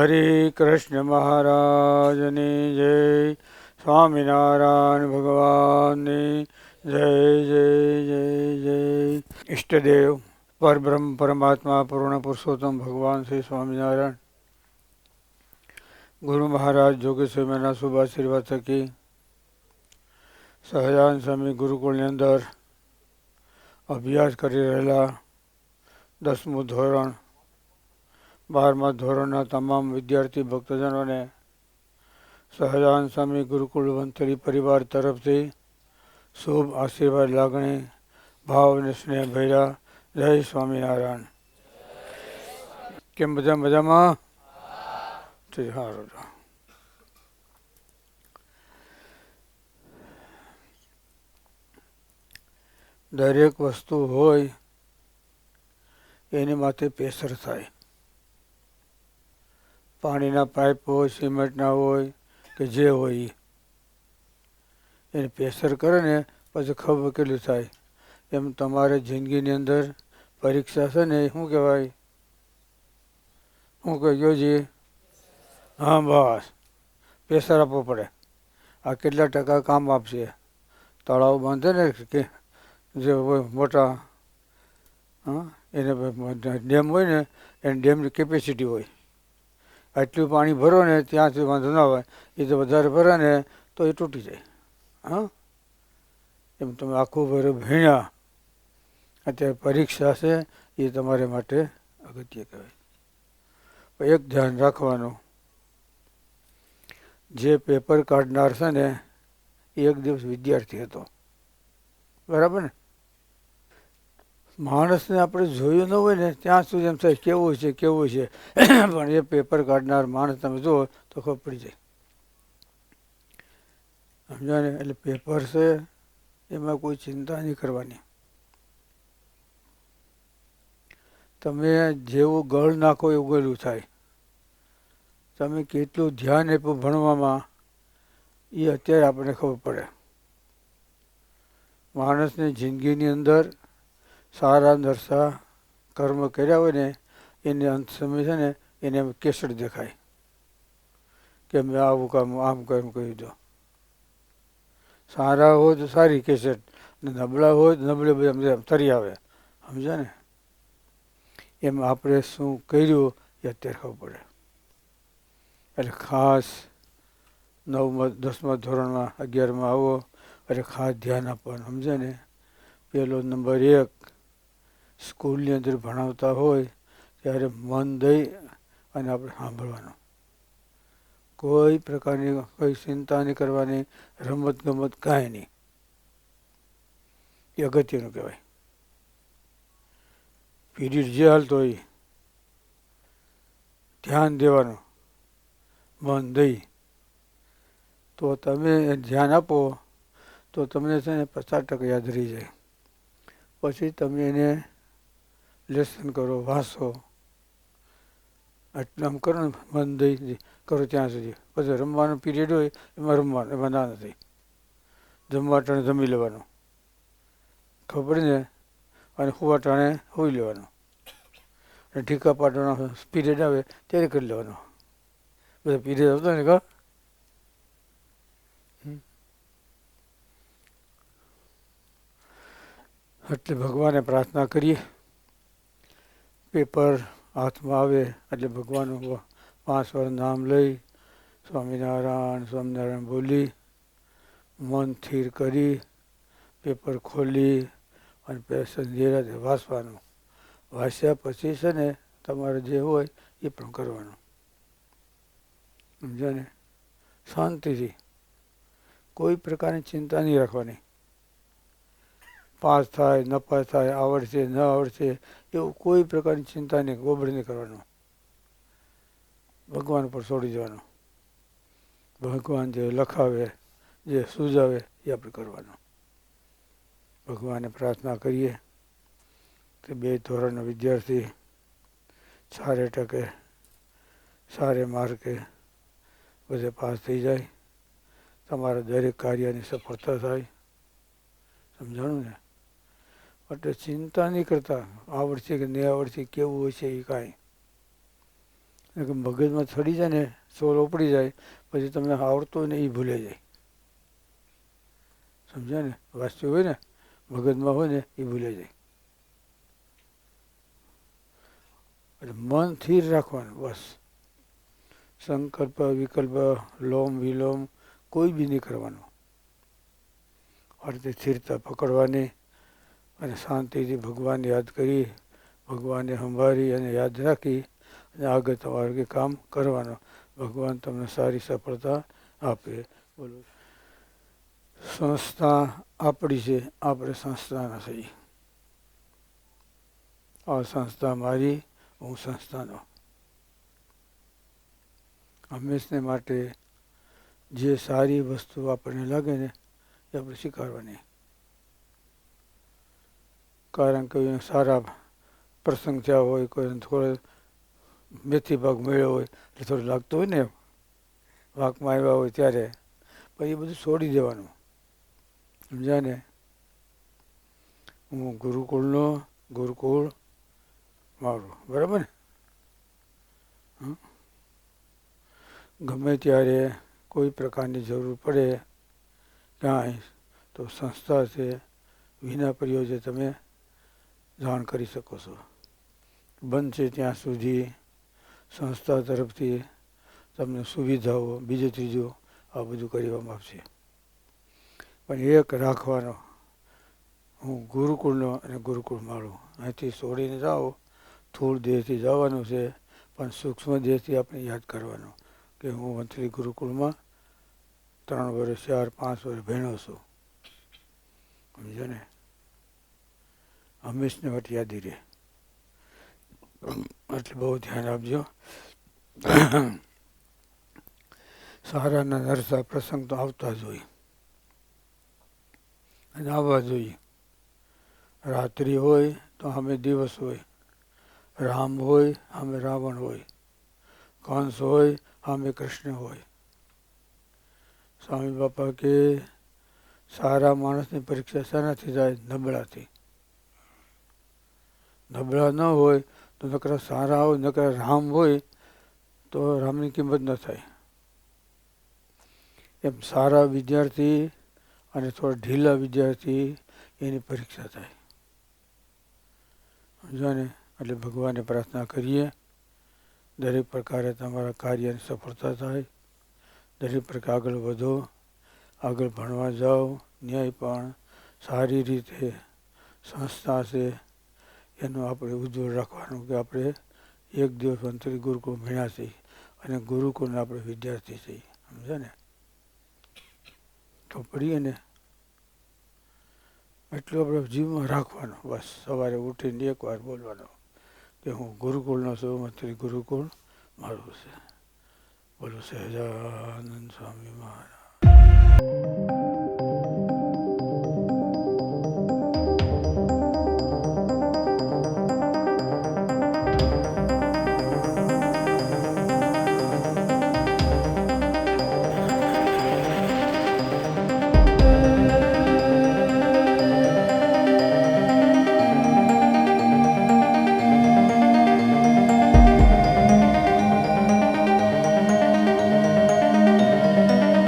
હરે કૃષ્ણ મહારાજની જય, સ્વામિનારાયણ ભગવાનની જય જય જય જય. ઈષ્ટદેવ, પરબ્રહ્મ, પરમાત્મા, પૂર્ણ પુરુષોત્તમ ભગવાન શ્રી સ્વામિનારાયણ. ગુરુ મહારાજ જોગેશ્વરના શુભ આશીર્વાદ થકી સહજાન સ્વામી ગુરુકુળની અંદર અભ્યાસ કરી રહેલા દસમું ધોરણ બારમા ધોરણના તમામ વિદ્યાર્થી ભક્તજનોને સહજાન સ્વામી ગુરુકુળ વંથલી પરિવાર તરફથી શુભ આશીર્વાદ લાગણી, ભાવ અને સ્નેહ ભૈરા જય સ્વામિનારાયણ. કેમ બધા મજામાં? સારું દરેક વસ્તુ હોય, એની માથે પેસર થાય. પાણીના પાઇપ હોય, સિમેન્ટના હોય કે જે હોય એ એને પ્રેશર કરે ને પછી ખબર કેટલું થાય. એમ તમારે જિંદગીની અંદર પરીક્ષા છે ને, શું કહેવાય? શું કહ્યું જી હા, બસ. પ્રેશર આપવો પડે. આ કેટલા ટકા કામ આપશે? તળાવ બાંધે ને કે જે મોટા, હા, એને ડેમ હોય ને, એને ડેમની કેપેસિટી હોય. આટલું પાણી ભરો ને ત્યાંથી વાંધો ના હોય એ તો વધારે ભરે ને તો એ તૂટી જાય. હા? એમ તમે આખું ભરે ભીણ્યા. અત્યારે પરીક્ષા છે, એ તમારે માટે અગત્ય કહેવાય. એક ધ્યાન રાખવાનું, જે પેપર કાઢનાર છે ને, એ એક દિવસ વિદ્યાર્થી હતો. બરાબર ને? માણસને આપણે જોયું ન હોય ને, ત્યાં સુધી એમ થાય, કેવું છે કેવું છે? પણ એ પેપર કાઢનાર માણસ, તમે જુઓ, તો ખબર પડી જાય. સમજો ને? એટલે પેપર છે, એમાં કોઈ ચિંતા નહીં કરવાની. તમે જેવું ગળ નાખો એવું ગળું થાય. તમે કેટલું ધ્યાન આપ્યું ભણવામાં, એ અત્યારે આપણને ખબર પડે. માણસની જિંદગીની અંદર સારા નરસા કર્મ કર્યા હોય ને, એને અંત સમય છે ને, એને કેસર દેખાય. કે મેં આવું કામ, આમ કર્મ કહી દો સારા હોય તો સારી કેસેટ ને નબળા હોય તો નબળે બધા તરી આવે. સમજે ને? એમ આપણે શું કર્યું એ અત્યારે ખબર પડે. એટલે ખાસ નવમાં, દસમા ધોરણમાં અગિયારમાં આવો, એટલે ખાસ ધ્યાન આપવાનું. સમજે ને? પહેલો નંબર એક સ્કૂલની અંદર ભણાવતા હોય ત્યારે મન દઈ અને આપણે સાંભળવાનું. કોઈ પ્રકારની કોઈ ચિંતા નહીં કરવાની રમત ગમત કાંઈ નહીં. એ અગત્યનું કહેવાય. પીરિયડ જે હાલતો હોય, ધ્યાન દેવાનું, મન દઈ. તો તમે ધ્યાન આપો, તો તમને છે ને પચાસ ટકા યાદ રહી જાય. પછી તમે એને લેસન કરો વાંચો આટલું આમ કરો ને, મન દઈ કરો ત્યાં સુધી. પછી રમવાનો પીરિયડ હોય, એમાં રમવાનું, એમાં ના નથી. જમવા ટાણે જમી લેવાનું. ખબર ને? અને હોવા ટાણે હોઈ લેવાનું. અને ઠીકા પાટવાનો પીરિયડ આવે, ત્યારે કરી લેવાનો. બધા પીરિયડ આવતા ને કહો એટલે ભગવાને પ્રાર્થના કરીએ. પેપર હાથમાં આવે એટલે ભગવાનનું પાંચ વાર નામ લઈ સ્વામિનારાયણ સ્વામિનારાયણ બોલી, મન સ્થિર કરી, પેપર ખોલી અને પેશન વાંચવાનું વાંચ્યા પછી છે ને તમારે જે હોય એ પણ કરવાનું. સમજો ને? શાંતિથી. કોઈ પ્રકારની ચિંતા નહીં રાખવાની. પાસ થાય ન પાસ થાય, આવડશે, ન આવડશે, એવું કોઈ પ્રકારની ચિંતા નહીં, ગોબડ નહીં કરવાનું. ભગવાન પર છોડી દેવાનું ભગવાન જે લખાવે, જે સૂજાવે, એ આપણે કરવાનું. ભગવાને પ્રાર્થના કરીએ કે બે ધોરણના વિદ્યાર્થી સારે ટકે, સારે માર્કે બધે પાસ થઈ જાય. તમારા દરેક કાર્યની સફળતા થાય. સમજાણું ને? એટલે ચિંતા નહીં કરતા આવડશે કે નહીં આવડશે કેવું છે એ કાંઈ. કે મગજમાં ચડી જાય ને, સોલ ઉપડી જાય, પછી તમને આવડતો ને એ ભૂલે જાય. સમજ્યા ને? વાસ્તુ હોય ને, મગજમાં હોય ને એ ભૂલે જાય. એટલે મન સ્થિર રાખવાનું, બસ. સંકલ્પ, વિકલ્પ, લોમ, વિલોમ કોઈ બી નહીં કરવાનું. અર્થે સ્થિરતા પકડવાની અને શાંતિથી ભગવાન યાદ કરી, ભગવાનને સંભાળી અને યાદ રાખી અને આગળ તમારે કામ કરવાનું. ભગવાન તમને સારી સફળતા આપે. બોલો. સંસ્થા આપણી છે, આપણે સંસ્થાના છીએ આ સંસ્થા મારી, હું સંસ્થાનો. હંમેશને માટે જે સારી વસ્તુ આપણને લાગે ને એ આપણે સ્વીકારવાની. કારણ કે સારા પ્રસંગ થયા હોય, કોઈ થોડો મેથી ભાગ મળ્યો હોય, એટલે થોડું લાગતું હોય ને વાંકમાં આવ્યા હોય ત્યારે. પછી એ બધું છોડી દેવાનું. સમજ્યા ને? હું ગુરુકુળનો, ગુરુકુળ મારું. બરાબર ને? ગમે ત્યારે કોઈ પ્રકારની જરૂર પડે, ક્યાંય, તો સંસ્થા છે, વિના પ્રયોજે તમે જાણ કરી શકો છો. બંધ છે ત્યાં સુધી સંસ્થા તરફથી તમને સુવિધાઓ, બીજે ત્રીજું આ બધું કરવામાં આવશે. પણ એક રાખવાનો હું ગુરુકુળનો અને ગુરુકુળ માળું. અહીંથી છોડીને જાઓ, થોડ દેહથી જવાનું છે, પણ સૂક્ષ્મ દેહથી આપણે યાદ કરવાનું કે હું વંથલી ગુરુકુળમાં ત્રણ વર્ષ, ચાર, પાંચ વર્ષ ભણ્યો છું. સમજો ને? હંમેશને વટ યાદી રહે એટલે બહુ ધ્યાન આપજો. સારાના નરસા પ્રસંગ તો આવતા જ હોય. અને આવવા જોઈએ રાત્રિ હોય તો અમે દિવસ હોય. રામ હોય, અમે રાવણ હોય. કંસ હોય, અમે કૃષ્ણ હોય. સ્વામી બાપા કે સારા માણસની પરીક્ષા શાનાથી જાય નબળાથી. નબળા ન હોય, તો નકરા સારા હોય, નકરા રામ હોય, તો રામની કિંમત ન થાય. એમ સારા વિદ્યાર્થી અને થોડા ઢીલા વિદ્યાર્થી એની પરીક્ષા થાય. સમજો ને એટલે ભગવાનને પ્રાર્થના કરીએ. દરેક પ્રકારે તમારા કાર્યની સફળતા થાય. દરેક પ્રકાર આગળ વધો. આગળ ભણવા જાઓ. ન્યાય પણ સારી રીતે સંસ્થા છે એનું આપણે ઉજ્જવળ રાખવાનું કે આપણે એક દિવસ અંતરી ગુરુકુળ ભણ્યા છીએ અને ગુરુકુળના આપણે વિદ્યાર્થી છીએ સમજે ને? તો પડીએ ને. એટલું આપણે જીવમાં રાખવાનું, બસ. સવારે ઉઠીને એકવાર બોલવાનું કે હું ગુરુકુળનો છું, મંત્રી ગુરુકુળ, મારું છે. બોલો, સહેજાનંદ સ્વામી મહારાજ.